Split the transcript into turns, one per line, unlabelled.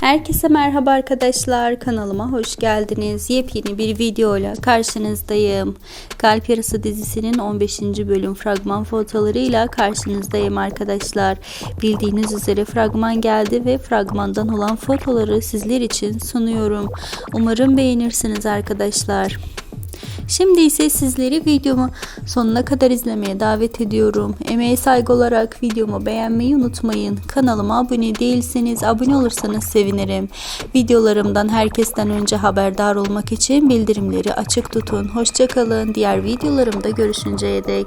Herkese merhaba arkadaşlar. Kanalıma hoş geldiniz. Yepyeni bir videoyla karşınızdayım. Kalp Yarısı dizisinin 15. bölüm fragman fotolarıyla karşınızdayım arkadaşlar. Bildiğiniz üzere fragman geldi ve fragmandan olan fotoları sizler için sunuyorum. Umarım beğenirsiniz arkadaşlar. Şimdi ise sizleri videomu sonuna kadar izlemeye davet ediyorum. Emeğe saygı olarak videomu beğenmeyi unutmayın. Kanalıma abone değilseniz abone olursanız sevinirim. Videolarımdan herkesten önce haberdar olmak için bildirimleri açık tutun. Hoşçakalın. Diğer videolarımda görüşünceye dek.